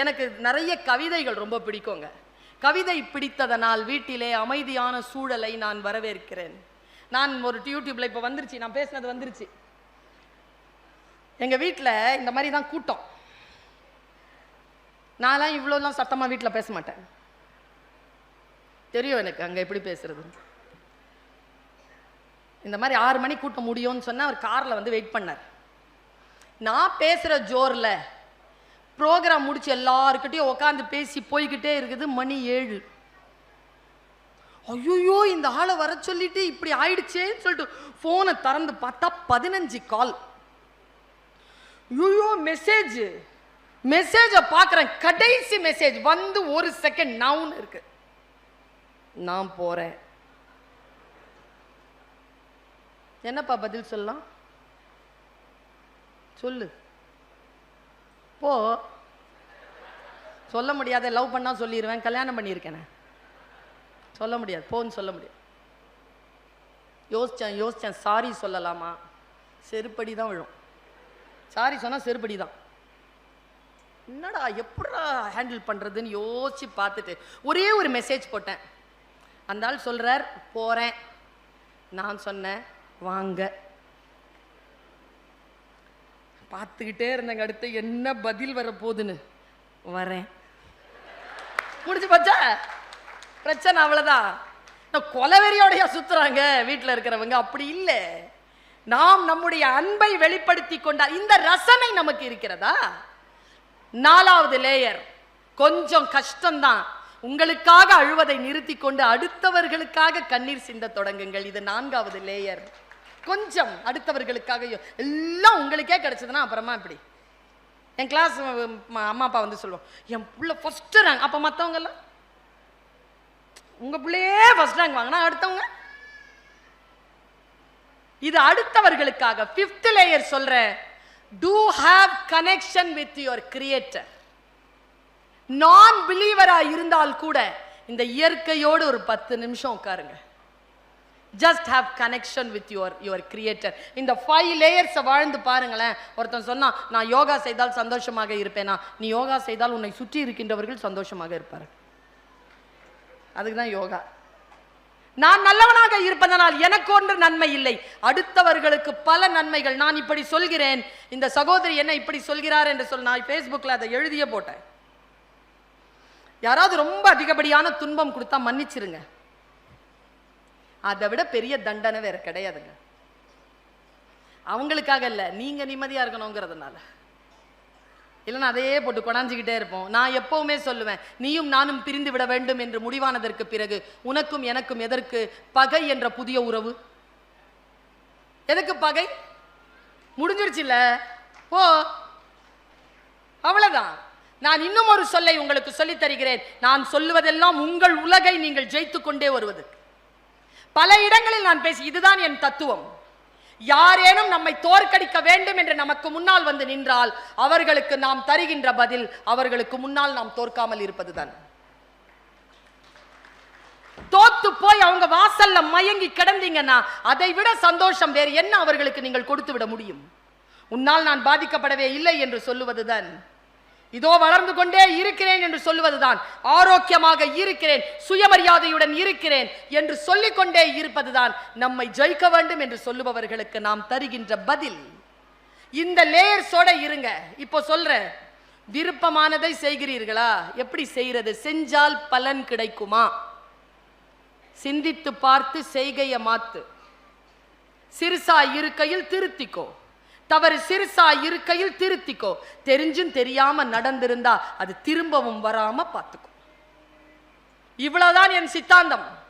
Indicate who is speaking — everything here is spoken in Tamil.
Speaker 1: எனக்கு நிறைய கவிதைகள் ரொம்ப பிடிக்குங்க. கவிதை பிடித்ததனால் வீட்டிலே அமைதியான சூழலை நான் வரவேற்கிறேன். நான் ஒரு யூடியூப்ல இப்போ வந்துருச்சு நான் பேசினது வந்துருச்சு. எங்க வீட்டில் இந்த மாதிரி தான் கூட்டம். நான்லாம் இவ்வளோலாம் சத்தமாக வீட்டில் பேச மாட்டேன். தெரியும் எனக்கு அங்கே எப்படி பேசுறது. இந்த மாதிரி ஆறு மணி கூட்டம் முடியும்னு சொன்னா அவர் காரில் வந்து வெயிட் பண்ணார். நான் பேசுகிற ஜோரில் ப்ரோக்ராம் முடிச்சு எல்லாருக்கிட்டையும் உட்காந்து பேசி போய்கிட்டே இருக்குது மணி ஏழு. ஐயோ இந்த ஆளை வர சொல்லிட்டு இப்படி ஆயிடுச்சேன்னு சொல்லிட்டு ஃபோனை திறந்து பார்த்தா பதினஞ்சு கால் ஐயோ மெசேஜ் மெசேஜை பார்க்குறேன். கடைசி மெசேஜ் வந்து ஒரு செகண்ட் நவுன் இருக்கு. நான் போறேன். என்னப்பா பதில் சொல்லலாம்? சொல்லு. போ. சொல்ல முடியாத லவ் பண்ணால் சொல்லிடுவேன் கல்யாணம் பண்ணியிருக்கேனே. சொல்ல முடியாது போன்னு சொல்ல முடியாது. யோசித்தேன் யோசித்தேன் சாரி சொல்லலாமா? செருப்படி தான் விழும். சாரி சொன்னால் செருப்படி தான். என்னடா எப்படா ஹேண்டில் பண்ணுறதுன்னு யோசித்து பார்த்துட்டு ஒரே ஒரு மெசேஜ் போட்டேன். அந்த ஆள் சொல்கிறார் போகிறேன் நான் சொன்னேன் வாங்க. பார்த்துக்கிட்டே இருந்தேங்க அடுத்து என்ன பதில் வர போகுதுன்னு வரேன். முடிஞ்சு போச்சா? பிரச்சனை அவ்வளோதான் இந்த கொலவெறியோடைய சுத்துறாங்க வீட்டில் இருக்கிறவங்க. அப்படி இல்லை. நாம் நம்முடைய அன்பை வெளிப்படுத்தி கொண்டால் இந்த ரசனை நமக்கு இருக்கிறதா? நாலாவது லேயர் கொஞ்சம் கஷ்டம்தான். உங்களுக்காக அழுவதை நிறுத்தி கொண்டு அடுத்தவர்களுக்காக கண்ணீர் சிந்த தொடங்குங்கள். இது நான்காவது லேயர் கொஞ்சம் அடுத்தவர்களுக்காக எல்லாம் உங்களுக்கே கிடைச்சதுன்னா அப்புறமா இப்படி. என் கிளாஸ் அம்மா அப்பா வந்து சொல்லுவோம் என் பிள்ளை ஃபஸ்ட்டு ரேங்க் அப்போ மற்றவங்கெல்லாம் உங்கள் பிள்ளையே ஃபர்ஸ்ட் ரேங்க் வாங்கினா அடுத்தவங்க? இது அடுத்தவர்களுக்காக ஃபிஃப்த் லேயர் சொல்கிற to have connection with your creator நான் பிலீவராக இருந்தால் கூட இந்த இயற்கையோடு ஒரு பத்து நிமிஷம் உட்காருங்க. Just have connection with your your creator இந்த ஃபைவ் லேயர்ஸை வாழ்ந்து பாருங்களேன். ஒருத்தன் சொன்னால் நான் யோகா செய்தால் சந்தோஷமாக இருப்பேனா? நீ யோகா செய்தால் உன்னை சுற்றி இருக்கின்றவர்கள் சந்தோஷமாக இருப்பார் அதுக்கு தான் யோகா. நான் நல்லவனாக இருப்பதனால் எனக்கு ஒன்று நன்மை இல்லை. அடுத்தவர்களுக்கு பல நன்மைகள். நான் இப்படி சொல்கிறேன். இந்த சகோதரி என்ன இப்படி சொல்கிறார் என்று சொல் நான் ஃபேஸ்புக்கில் அதை எழுதியே போட்டேன். யாராவது ரொம்ப அதிகப்படியான துன்பம் கொடுத்தா மன்னிச்சிருங்க. அதை விட பெரிய தண்டனை வேற கிடையாதுங்க. அவங்களுக்காக இல்லை நீங்கள் நிம்மதியாக இருக்கணுங்கிறதுனால. இல்லைன்னா அதையே போட்டு கொடாஞ்சிக்கிட்டே இருப்போம். நான் எப்பவுமே சொல்லுவேன் நீயும் நானும் பிரிந்து விட வேண்டும் என்று முடிவானதற்கு பிறகு உனக்கும் எனக்கும் எதற்கு பகை என்ற புதிய உறவு? எதுக்கு பகை? முடிஞ்சிருச்சுல்ல? ஓ அவ்வளவுதான். நான் இன்னும் ஒரு சொல்லை உங்களுக்கு சொல்லித் தருகிறேன் நான் சொல்லுவதெல்லாம் உங்கள் உலகை நீங்கள் ஜெயித்துக்கொண்டே வருவது. பல இடங்களில் நான் பேசி இதுதான் என் தத்துவம். யாரேனும் நம்மை தோற்கடிக்க வேண்டும் என்று நமக்கு முன்னால் வந்து நின்றால் அவர்களுக்கு நாம் தருகின்ற பதில் அவர்களுக்கு முன்னால் நாம் தோற்காமல் இருப்பதுதான். தோத்து போய் அவங்க வாசல்ல மயங்கி கிடந்தீங்கன்னா அதை விட சந்தோஷம் வேறு என்ன அவர்களுக்கு நீங்கள் கொடுத்து விட முடியும்? உன்னால் நான் பாதிக்கப்படவே இல்லை என்று சொல்லுவதுதான். இதோ வளர்ந்து கொண்டே இருக்கிறேன் என்று சொல்லுவதுதான். ஆரோக்கியமாக இருக்கிறேன் சுயமரியாதையுடன் இருக்கிறேன் என்று சொல்லிக்கொண்டே இருப்பதுதான் நம்மை ஜெயிக்க வேண்டும் என்று சொல்லுபவர்களுக்கு நாம் தருகின்ற பதில். இந்த லேயர்ஸோட இருங்க. இப்போ சொல்றேன். விருப்பமானதை செய்கிறீர்களா? எப்படி செய்யறது செஞ்சால் பலன் கிடைக்குமா? சிந்தித்து பார்த்து செய்கைய மாத்து. சிறுசா இருக்கையில் திருத்திக்கோ. தவறு சிறுசா இருக்கையில் திருத்திக்கோ. தெரிஞ்சும் தெரியாம நடந்திருந்தா அது திரும்பவும் வராம பார்த்துக்கோ. இவ்வளவுதான் என் சித்தாந்தம்.